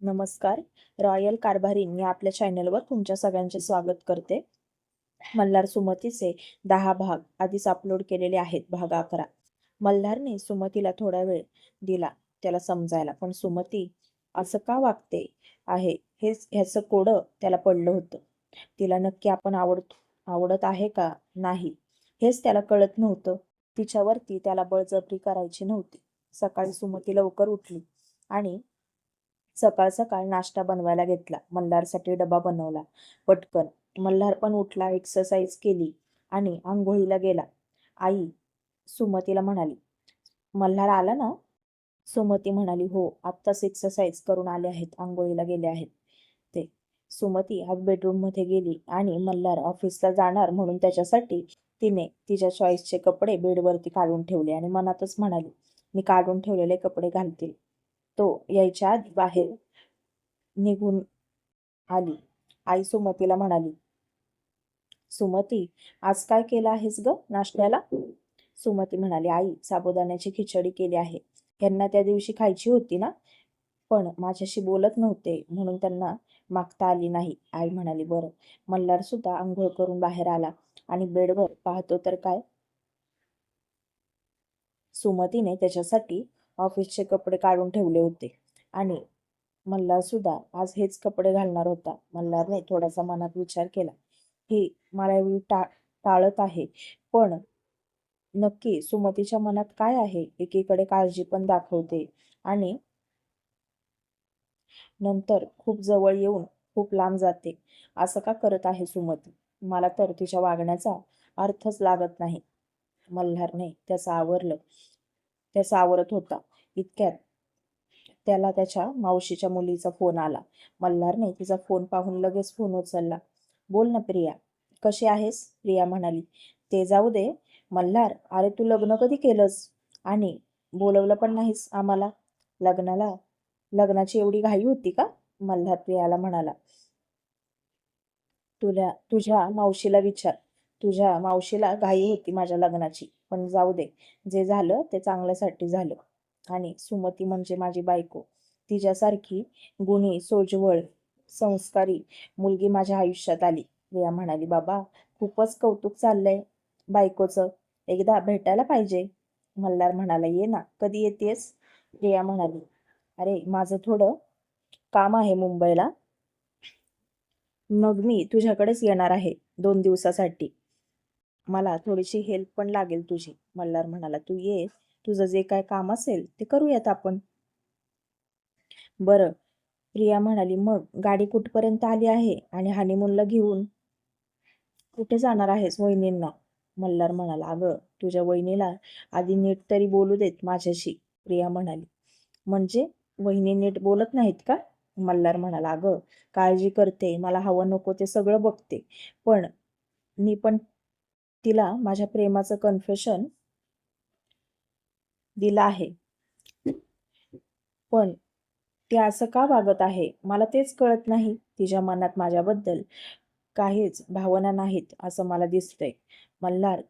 नमस्कार. रॉयल कारभारीन या आपल्या चॅनलवर तुमच्या सगळ्यांचे स्वागत करते. मल्हार सुमतीचे दहा भाग आधीच अपलोड केलेले आहेत भाग अकरा. मल्हारने सुमतीला थोडा वेळ दिला त्याला समजायला. पण सुमती असं का वागते आहे? हेच ह्याचं कोडं त्याला पडलं होतं. तिला नक्की आपण आवडतो आवडत आहे का नाही? हेच त्याला कळत नव्हतं. तिच्यावरती त्याला बळजबरी करायची नव्हती. सकाळी सुमती लवकर उठली आणि सकाळ सकाळ नाश्ता बनवायला घेतला. मल्हारसाठी डबा बनवला. पटकन. मल्हार पण उठला एक्सरसाइज केली आणि आंघोळीला गेला. आई सुमतीला म्हणाली मल्हार आला ना? सुमती म्हणाली हो आत्ताच एक्सरसाइज करून आले आहेत आंघोळीला गेले आहेत. ते सुमती आज बेडरूममध्ये गेली आणि मल्हार ऑफिसला जाणार म्हणून त्याच्यासाठी तिने तिच्या चॉईसचे कपडे बेडवरती काढून ठेवले आणि मनातच म्हणाली मी काढून ठेवलेले कपडे घालतील. तो यायच्या आत बाहेर निघून आली. आई सुमतीला म्हणाली सुमती आज काय केलं आहेस ग नाश्त्याला? सुमती म्हणाली आई साबुदाण्याची खिचडी केली आहे. यांना त्या दिवशी खायची होती ना? पण माझ्याशी बोलत नव्हते म्हणून त्यांना मागता आली नाही. आई म्हणाली बरं. मल्हार सुद्धा आंघोळ करून बाहेर आला आणि बेडवर पाहतो तर काय? सुमतीने त्याच्यासाठी ऑफिसचे कपडे काढून ठेवले होते. आणि मल्हार सुद्धा आज हेच कपडे घालणार होता. मल्हारने थोडासा मनात विचार केला. ही मला एवढी टा टाळत आहे. पण नक्की सुमतीच्या मनात काय आहे? एकीकडे काळजी पण दाखवते. आणि नंतर खूप जवळ येऊन खूप लांब जाते. असं का करत आहे सुमती? मला तर तिच्या वागण्याचा अर्थच लागत नाही. मल्हारने त्याचं आवरलं. त्याचा आवरत होता. इतक्यात त्याला त्याच्या मावशीच्या मुलीचा फोन आला. मल्हारने तिचा फोन पाहून लगेच फोन उचलला. बोल ना प्रिया कशी आहेस? प्रिया म्हणाली. ते जाऊ दे. मल्हार अरे तू लग्न कधी केलंस? आणि बोलवलं पण नाहीस आम्हाला. लग्नाला लग्नाची एवढी घाई होती का? मल्हार प्रियाला म्हणाला. तुला तुझ्या मावशीला विचार. तुझ्या मावशीला घाई होती माझ्या लग्नाची. पण जाऊ दे. जे झालं ते चांगल्यासाठी झालं. आणि सुमती म्हणजे माझी बायको. तिच्यासारखी गुणी सोजवळ संस्कारी मुलगी माझ्या आयुष्यात आली. रिया म्हणाली बाबा खूपच कौतुक चाललंय बायकोचं. एकदा भेटायला पाहिजे. मल्हार म्हणाला ये ना कधी येतेस? रिया म्हणाली अरे माझं थोडं काम आहे मुंबईला. मग मी तुझ्याकडेच येणार आहे दोन दिवसासाठी. मला थोडीशी हेल्प पण लागेल तुझी. मल्हार म्हणाला तू ये. तुझं जे काय काम असेल ते करूयात आपण. बरं. प्रिया म्हणाली मग गाडी कुठपर्यंत आली आहे आणि हनीमूनला घेऊन कुठे जाणार आहेस वहिनींना? मल्हार म्हणाला अगं तुझ्या वहिनीला आधी नीट तरी बोलू देत माझ्याशी. प्रिया म्हणाली म्हणजे वहिनी नीट बोलत नाहीत का? मल्हार म्हणाला अगं काळजी करते. मला हवं नको ते सगळं बघते. पण मी पण तिला माझ्या प्रेमाचं कन्फेशन दिलं आहे. पण ती असं का वागत आहे? मला तेच कळत नाही तिच्या मनात माझ्याबद्दल. काहीच भावना नाहीत असं मला दिसतंय. मल्हार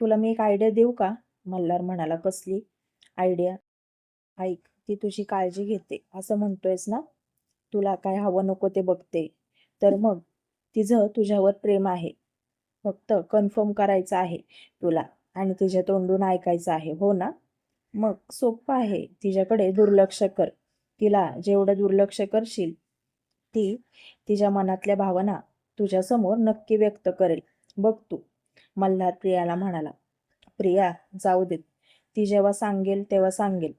तुला मी एक आयडिया देऊ का? मल्हार म्हणाला कसली आयडिया ऐक ती तुझी काळजी घेते असं म्हणतोयस ना? तुला काय हवं नको ते बघते. तर मग तिचं तुझ्यावर प्रेम आहे. फक्त कन्फर्म करायचं आहे तुला आणि तिच्या तोंडून ऐकायचं आहे हो ना? मग सोपं आहे. तिच्याकडे दुर्लक्ष कर. तिला जेवढं दुर्लक्ष करशील ती तिच्या मनातल्या भावना तुझ्यासमोर नक्की व्यक्त करेल. बघ तू मल्हार प्रियाला म्हणाला प्रिया जाऊ देत ती जेव्हा सांगेल तेव्हा सांगेल.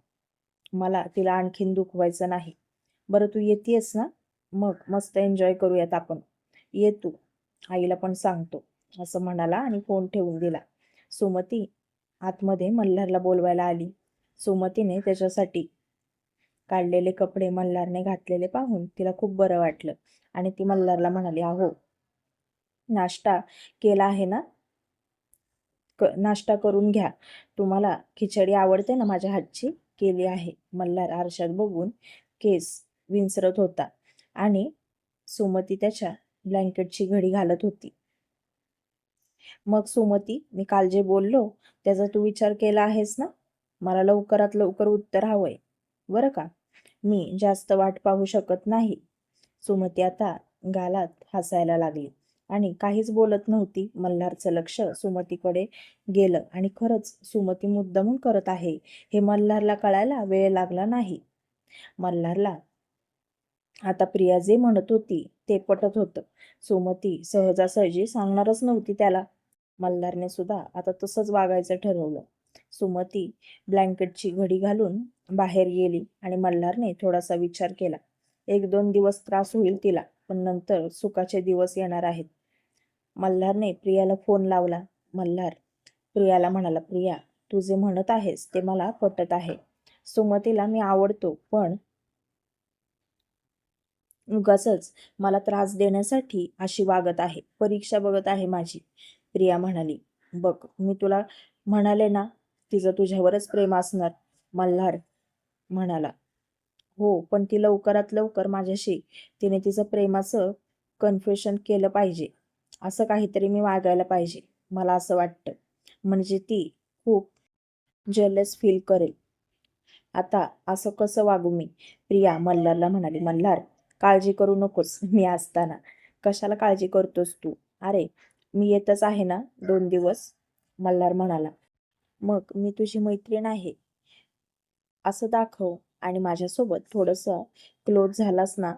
मला तिला आणखीन दुखवायचं नाही. बरं तू येतेस ना? मग मस्त एन्जॉय करूयात आपण. ये तू. आईला पण सांगतो. असं म्हणाला आणि फोन ठेवून दिला. सुमती आतमध्ये मल्हारला बोलवायला आली. सुमतीने त्याच्यासाठी काढलेले कपडे मल्हारने घातलेले पाहून तिला खूप बरं वाटलं आणि ती मल्हारला म्हणाली अहो नाश्ता केला आहे ना? क नाश्ता करून घ्या. तुम्हाला खिचडी आवडते ना माझ्या हातची? केली आहे. मल्हार आरशात बघून केस विंचरत होता आणि सुमती त्याच्या ब्लँकेटची घडी घालत होती. मग सुमती मी काल जे बोललो त्याचा तू विचार केला आहेस ना? मला लवकरात लवकर उत्तर हवंय. बरं का? मी जास्त वाट पाहू शकत नाही. सुमती आता गालात हसायला लागली आणि काहीच बोलत नव्हती. मल्हारचं लक्ष सुमतीकडे गेलं आणि खरंच सुमती मुद्दामून करत आहे. हे मल्हारला कळायला वेळ लागला नाही. मल्हारला आता प्रिया जे म्हणत होती ते पटत होतं. सुमती सहजासहजी सांगणारच नव्हती त्याला. मल्हारने सुद्धा आता तसंच वागायचं ठरवलं. सुमती ब्लँकेटची घडी घालून बाहेर गेली आणि मल्हारने थोडासा विचार केला. एक दोन दिवस त्रास होईल तिला पण नंतर सुखाचे दिवस येणार आहेत. मल्हारने प्रियाला फोन लावला. मल्हार प्रियाला म्हणाला प्रिया तू जे म्हणत आहेस ते मला पटत आहे. सुमतीला मी आवडतो पण उगाचच मला त्रास देण्यासाठी अशी वागत आहे. परीक्षा बघत आहे माझी. प्रिया म्हणाली बघ मी तुला म्हणाले ना तिचं तुझ्यावरच प्रेम असणार. मल्हार म्हणाला हो पण ती लवकरात लवकर माझ्याशी तिने तिचं प्रेमाचं कन्फेशन केलं पाहिजे. असं काहीतरी मी वागायला पाहिजे मला असं वाटतं. म्हणजे ती खूप जलस फील करेल. आता असं कसं वागू मी? प्रिया मल्हारला म्हणाली मल्हार काळजी करू नकोस मी असताना. कशाला काळजी करतोस तू? अरे मी येतच आहे ना दोन दिवस? मल्हार म्हणाला. मग मी तुझी मैत्रीण आहे. असं दाखव आणि माझ्यासोबत थोडंसं क्लोज झालास ना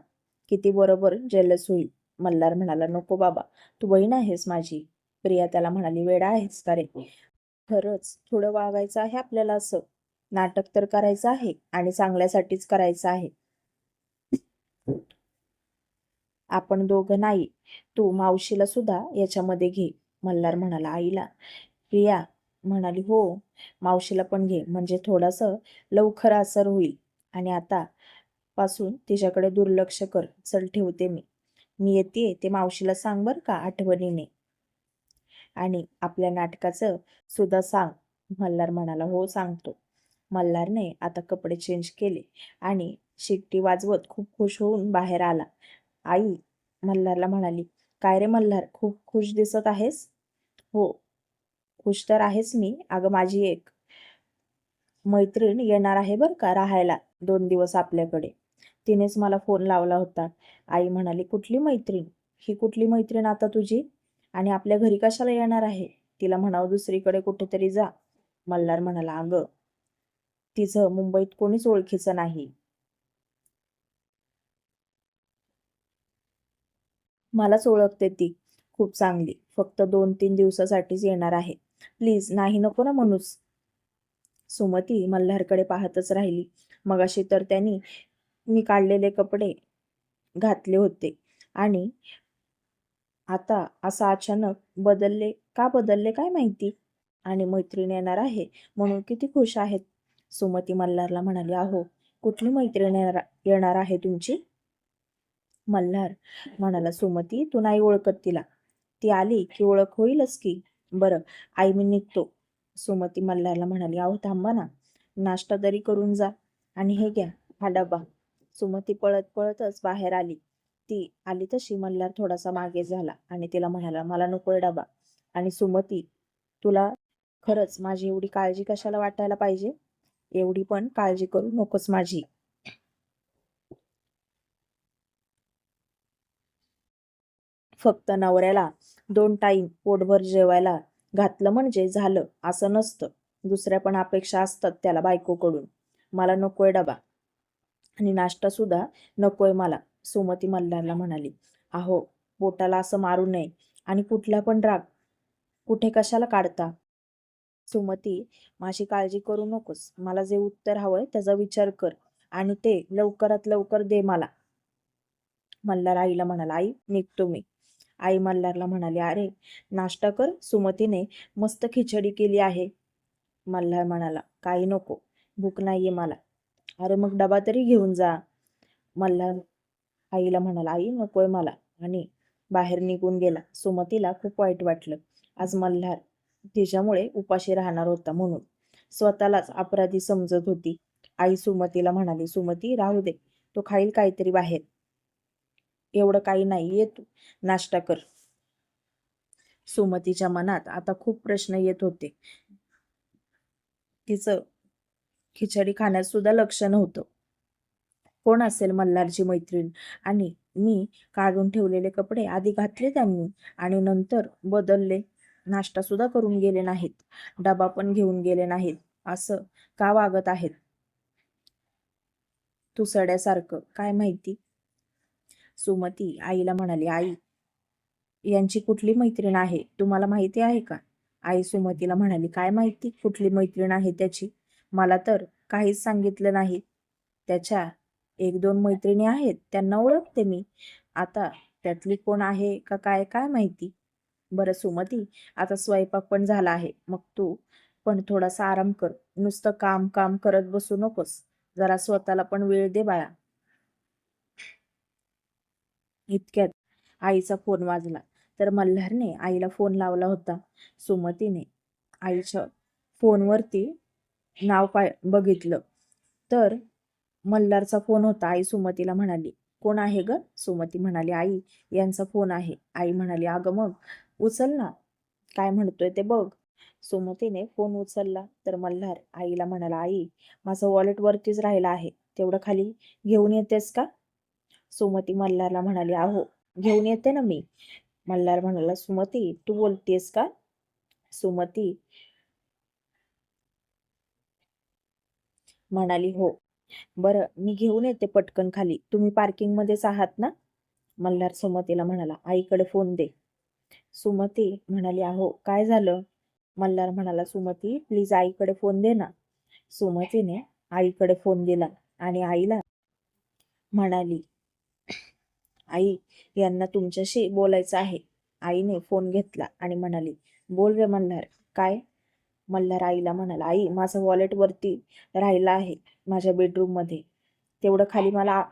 किती बरोबर जेलस होईल. मल्हार म्हणाला नको बाबा तू बहीण आहेस माझी. प्रिया त्याला म्हणाली वेडा आहेस का रे? खरंच थोडं वागायचं आहे आपल्याला असं. नाटक तर करायचं आहे आणि चांगल्यासाठीच करायचं आहे. आपण दोघं नाही. तू मावशीला सुद्धा याच्यामध्ये घे मल्हार म्हणाला आईला. प्रिया म्हणाली हो मावशीला पण घे म्हणजे थोडंसं लवकर असर होईल. आणि आता पासून तिच्याकडे दुर्लक्ष कर चल ठेवते मी. मी येते ते मावशीला सांग बर का आठवणीने. आणि आपल्या नाटकाचं सुद्धा सांग. मल्हार म्हणाला हो सांगतो. मल्हारने आता कपडे चेंज केले आणि शिट्टी वाजवत खूप खुश होऊन बाहेर आला. आई मल्हारला म्हणाली काय रे मल्हार खूप खुश दिसत आहेस? हो खुश तर आहेस मी. अगं माझी एक मैत्रीण येणार आहे बरं का राहायला दोन दिवस आपल्याकडे. तिनेच मला फोन लावला होता. आई म्हणाली कुठली मैत्रीण? ही कुठली मैत्रीण आता तुझी? आणि आपल्या घरी कशाला येणार आहे? तिला म्हणावं दुसरीकडे कुठेतरी जा. मल्हार म्हणाला अगं तिचं मुंबईत कोणीच ओळखीचं नाही. मलाच ओळखते ती. खूप चांगली. फक्त दोन तीन दिवसासाठीच येणार आहे. प्लीज नाही नको ना म्हणूस. सुमती मल्हारकडे पाहतच राहिली. मगाशी तर त्यांनी मी काढलेले कपडे घातले होते. आणि आता असं अचानक बदलले का बदलले काय माहिती? आणि मैत्रीण येणार आहे म्हणून किती खुश आहेत? सुमती मल्हारला म्हणाली अहो कुठली मैत्रीण येणार येणार आहे तुमची? मल्हार म्हणाला सुमती तू नाही ओळखत तिला. ती आली की ओळख होईलच की. बरं आई मी निघतो. सुमती मल्हारला म्हणाली अहो थांबा ना. नाश्ता तरी करून जा आणि हे घ्या हा डबा. सुमती पळत पळतच बाहेर आली. ती आली तशी मल्हार थोडासा मागे झाला आणि तिला म्हणाला मला नकोय डबा. आणि सुमती तुला खरंच माझी एवढी काळजी कशाला वाटायला पाहिजे? एवढी पण काळजी करू नकोस माझी. फक्त नवऱ्याला दोन टाईम पोटभर जेवायला घातलं म्हणजे झालं असं नसतं. दुसऱ्या पण अपेक्षा असतात त्याला बायकोकडून. मला नकोय डबा. आणि नाश्ता सुद्धा नकोय मला सुमती मल्हारला म्हणाली. अहो पोटाला असं मारू नये. आणि कुठला पण राग. कुठे कशाला काढता? सुमती माझी काळजी करू नकोस. मला जे उत्तर हवंय त्याचा विचार कर. आणि ते लवकरात लवकर दे मला. मल्हार आईला म्हणाला आई निघतो मी. आई मल्हारला म्हणाली अरे नाश्ता कर सुमतीने मस्त खिचडी केली आहे. मल्हार म्हणाला काही नको भूक नाहीये मला. अरे मग डबा तरी घेऊन जा. मल्हार आईला म्हणाला आई नकोय मला. आणि बाहेर निघून गेला. सुमतीला खूप वाईट वाटलं. आज मल्हार तिच्यामुळे उपाशी राहणार होता म्हणून स्वतःलाच अपराधी समजत होती. आई सुमतीला म्हणाली सुमती राहू दे. तो खाईल काहीतरी बाहेर. एवढं काही नाही ये तू. नाश्ता कर. सुमतीच्या मनात आता खूप प्रश्न येत होते. तिचं खिचडी खाण्यात सुद्धा लक्ष नव्हतं. कोण असेल मल्हारची मैत्रीण? आणि मी काढून ठेवलेले कपडे आधी घातले त्यांनी आणि नंतर बदलले. नाश्ता सुद्धा करून गेले नाहीत. डबा पण घेऊन गेले नाहीत. असं का वागत आहेत? तुसड्यासारखं. काय माहिती? सुमती आईला म्हणाली आई यांची कुठली मैत्रीण आहे? तुम्हाला माहिती आहे का? आई सुमतीला म्हणाली काय माहिती कुठली मैत्रीण आहे त्याची? मला तर काहीच सांगितलं नाही. त्याच्या एक दोन मैत्रिणी आहेत त्यांना ओळखते मी. आता त्यातली कोण आहे का काय काय माहिती? बरं सुमती आता स्वयंपाक पण झाला आहे. मग तू पण थोडासा आराम कर. नुसतं काम काम करत बसू नकोस. जरा स्वतःला पण वेळ दे बाळा. इतक्यात आईचा फोन वाजला. तर मल्हारने आईला फोन लावला होता. सुमतीने आईच्या फोनवरती नाव पाय बघितलं. तर मल्हारचा फोन होता. आई सुमतीला म्हणाली कोण आहे ग? सुमती म्हणाली आई यांचा फोन आहे. आई म्हणाली अगं मग उचल ना. काय म्हणतोय ते बघ. सुमतीने फोन उचलला. तर मल्हार आईला म्हणाला आई माझं वॉलेट वरतीच राहिला आहे. तेवढं खाली घेऊन येतेस का? सुमती मल्हारला म्हणाली अहो घेऊन येते ना मी. मल्हार म्हणाला सुमती तू बोलतेस का? सुमती म्हणाली हो. बरं मी घेऊन येते पटकन खाली. तुम्ही पार्किंग मध्येच आहात ना? मल्हार सुमतीला म्हणाला आईकडे फोन दे. सुमती म्हणाली अहो काय झालं? मल्हार म्हणाला सुमती प्लीज आईकडे फोन दे ना. सुमतीने आईकडे फोन दिला आणि आईला म्हणाली आई यांना तुमच्याशी बोलायचं आहे. आईने फोन घेतला आणि म्हणाली बोल रे मल्हार काय? मल्हार आईला म्हणाला आई माझं वॉलेट वरती राहिलं आहे माझ्या बेडरूममध्ये. तेवढं खाली मला आ-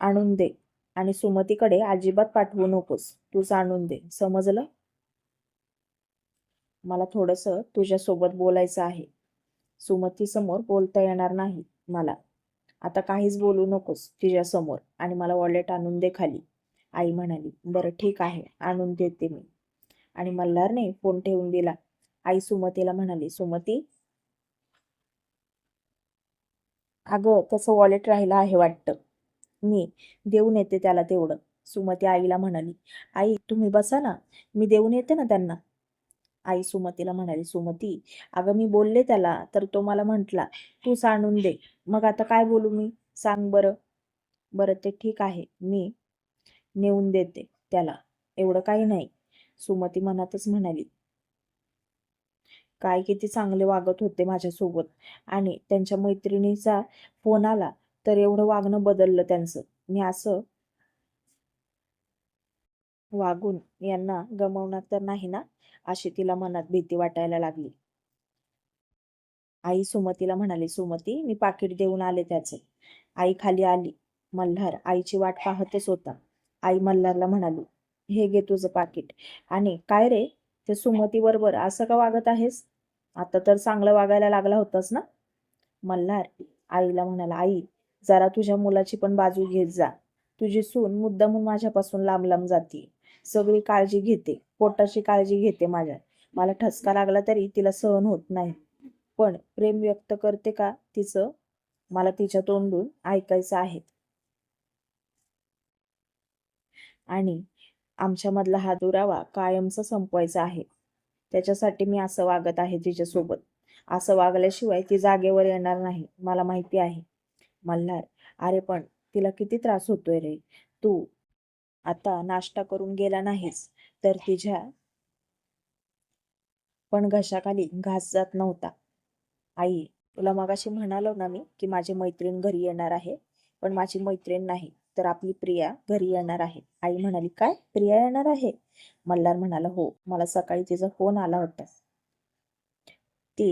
आणून दे आणि सुमतीकडे अजिबात पाठवू नकोस. तूच आणून दे. समजलं? मला थोडंसं तुझ्यासोबत बोलायचं आहे. सुमती समोर बोलता येणार नाही मला. आता काहीच बोलू नकोस तिच्यासमोर आणि मला वॉलेट आणून दे खाली. आई म्हणाली बरं ठीक आहे आणून देते मी. आणि मल्हारने फोन ठेवून दिला. आई सुमतीला म्हणाली सुमती? अगं त्याचं वॉलेट राहिलं आहे वाटतं. मी देऊन येते त्याला तेवढं. सुमती आईला म्हणाली आई तुम्ही बसा ना. मी देऊन येते ना त्यांना. आई सुमतीला म्हणाली सुमती अगं मी बोलले त्याला तर तो मला म्हटला तू सांडून दे. मग आता काय बोलू मी? सांग बरं. बरं ते ठीक आहे. मी नेऊन देते त्याला. एवढं काही नाही. सुमती मनातच म्हणाली. काय किती चांगले वागत होते माझ्यासोबत. आणि त्यांच्या मैत्रिणीचा फोन आला तर एवढं वागणं बदललं त्यांचं. मी असं वागून यांना गमवणार तर नाही ना? अशी तिला मनात भीती वाटायला लागली. आई सुमतीला म्हणाली सुमती मी पाकिट देऊन आले त्याचे. आई खाली आली. मल्हार आईची वाट पाहतच होता. आई मल्हारला म्हणाली हे घे तुझं पाकिट. आणि काय रे? ते सुमती बरोबर असं का वागत आहेस? आता तर चांगलं वागायला लागला होतास ना? मल्हार आईला म्हणाला आई जरा तुझ्या मुलाची पण बाजू घेत जा. तुझी सून मुद्दामून माझ्यापासून लांब लांब जाते सगळी काळजी घेते. पोटाची काळजी घेते माझ्या. मला ठसका लागला तरी तिला सहन होत नाही. पण प्रेम व्यक्त करते का तिचं? मला तिच्या तोंडून ऐकायचं आहे. आणि आमच्यामधला हा दुरावा कायमचा संपवायचा आहे. त्याच्यासाठी मी असं वागत आहे तिच्यासोबत. असं वागल्याशिवाय ती जागेवर येणार नाही मला माहिती आहे. मल्हार अरे पण तिला किती त्रास होतोय रे. तू आता नाश्ता करून गेला नाहीस. तर तिच्या पण घशाखाली घास जात नव्हता. आई तुला मगाशी म्हणालो ना मी की माझी मैत्रीण घरी येणार आहे पण माझी मैत्रीण नाही तर आपली प्रिया घरी येणार आहे. आई म्हणाली काय? प्रिया येणार आहे? मल्हार म्हणाला हो मला सकाळी तिचा फोन आला होता. ती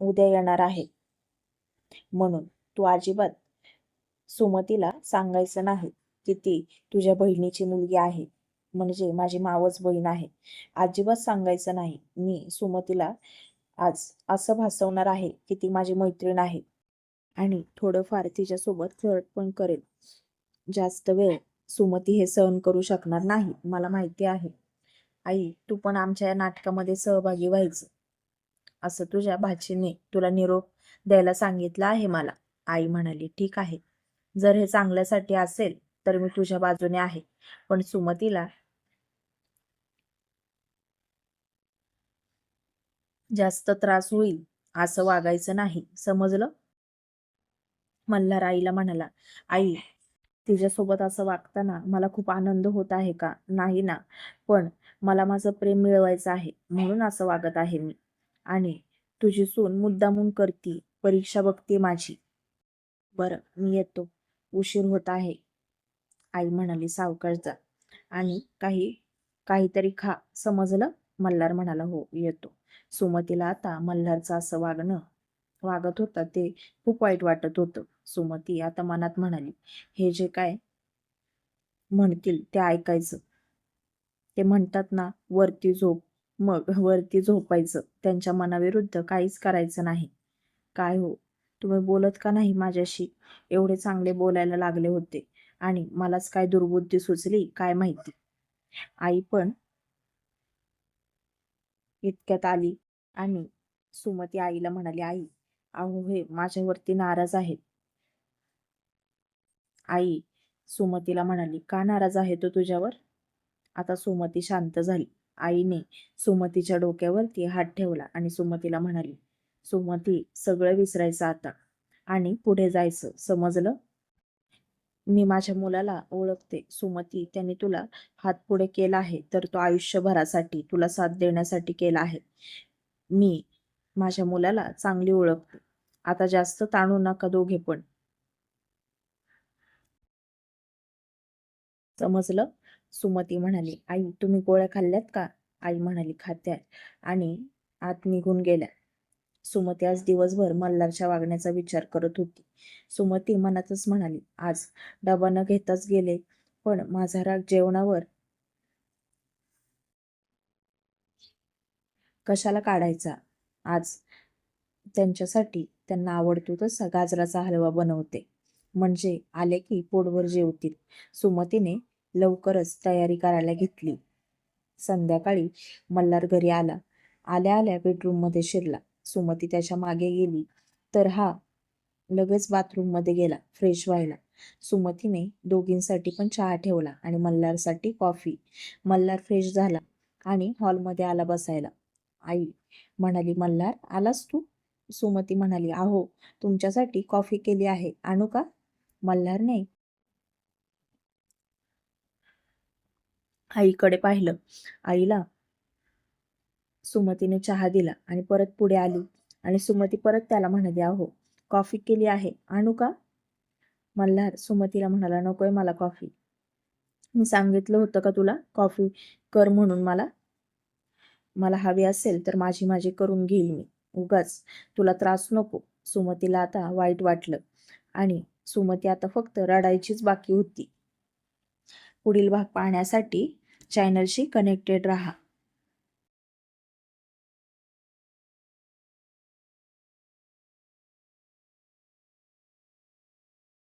उद्या येणार आहे. म्हणून तू अजिबात सुमतीला सांगायचं नाही की ती तुझ्या बहिणीची मुलगी आहे. म्हणजे माझी मावस बहीण आहे. अजिबात सांगायचं नाही. मी सुमतीला आज असं भासवणार आहे की ती माझी मैत्रीण आहे. आणि थोडंफार तिच्यासोबत फ्लर्ट पण करेल. जास्त वेळ सुमती हे सहन करू शकणार नाही मला माहिती आहे. आई तू पण आमच्या या नाटकामध्ये सहभागी व्हायचं. असं तुझ्या भाचीने तुला निरोप द्यायला सांगितलं आहे मला. आई म्हणाली ठीक आहे. जर हे चांगल्यासाठी असेल तर मी तुझ्या बाजूने आहे. पण सुमतीला जास्त त्रास होईल असं वागायचं नाही. समजलं? मल्हार आईला म्हणाला आई तिच्यासोबत असं वागताना मला खूप आनंद होत आहे का? नाही ना. पण मला माझं प्रेम मिळवायचं आहे. म्हणून असं वागत आहे मी. आणि तुझी सून मुद्दामून करती. परीक्षा बघते माझी. बरं मी येतो. उशीर होत आहे. आई म्हणाली सावकाश जा आणि काही काहीतरी खा. समजलं? मल्हार म्हणाला हो येतो. सुमतीला आता मल्हारचं असं वागणं वागत होता ते खूप वाईट वाटत होतं. सुमती आता मनात म्हणाली हे जे काय म्हणतील ते ऐकायचं. ते म्हणतात ना वरती झोप मग वरती झोपायचं. त्यांच्या मनाविरुद्ध काहीच करायचं नाही. काय हो? तुम्ही बोलत का नाही माझ्याशी? एवढे चांगले बोलायला लागले होते आणि मलाच काय दुर्बुद्धी सुचली काय माहिती? आई पण इतक्यात आली. आणि सुमती आईला म्हणाली आई अहो हे माझ्यावरती नाराज आहेत. आई सुमतीला म्हणाली का नाराज आहे तो तुझ्यावर? आता सुमती शांत झाली. आईने सुमतीच्या डोक्यावरती हात ठेवला आणि सुमतीला म्हणाली सुमती सगळं विसरायचं आता आणि पुढे जायचं. समजलं? मी माझ्या मुलाला ओळखते सुमती. त्यांनी तुला हात पुढे केला आहे तर तो आयुष्यभरासाठी तुला साथ देण्यासाठी केला आहे. मी माझ्या मुलाला चांगली ओळखते. आता जास्त ताणू नका दोघे पण. समजलं? सुमती म्हणाली आई तुम्ही गोळ्या खाल्ल्यात का? आई म्हणाली खात्यात आणि आत निघून गेल्या. सुमती आज दिवसभर मल्हारच्या वागण्याचा विचार करत होती. सुमती मनातच म्हणाली आज डबा न घेताच गेले पण माझा राग जेवणावर कशाला काढायचा? आज त्यांच्यासाठी त्यांना आवडतो तसा गाजराचा हलवा बनवते. म्हणजे आले की पोटभर जेवतील. सुमतीने लवकरच तयारी करायला घेतली. संध्याकाळी मल्हार घरी आला. आल्या आल्या बेडरूममध्ये शिरला. सुमती त्याच्यामागे गेली. तर हा लगेच बाथरूममध्ये गेला फ्रेश व्हायला. सुमतीने दोघींसाठी पण चहा ठेवला आणि मल्हारसाठी कॉफी मल्हार फ्रेश झाला आणि हॉलमध्ये आला बसायला. आई म्हणाली मल्हार आलास तू? सुमती म्हणाली आहो तुमच्यासाठी कॉफी केली आहे. आणू का? मल्हारने आईकडे पाहिलं. आईला सुमतीने चहा दिला आणि परत पुढे आली आणि सुमती परत त्याला म्हणाली अहो कॉफी केली आहे. आणू का? मल्हार सुमतीला म्हणाला नकोय मला कॉफी मी सांगितलं होतं का तुला? कॉफी कर म्हणून मला. मला हवी असेल तर माझी माझी करून घेईल मी. उगाच तुला त्रास नको. सुमतीला आता वाईट वाटलं आणि सुमती आता फक्त रडायचीच बाकी होती. पुढील भाग पाहण्यासाठी चॅनलशी कनेक्टेड राहा.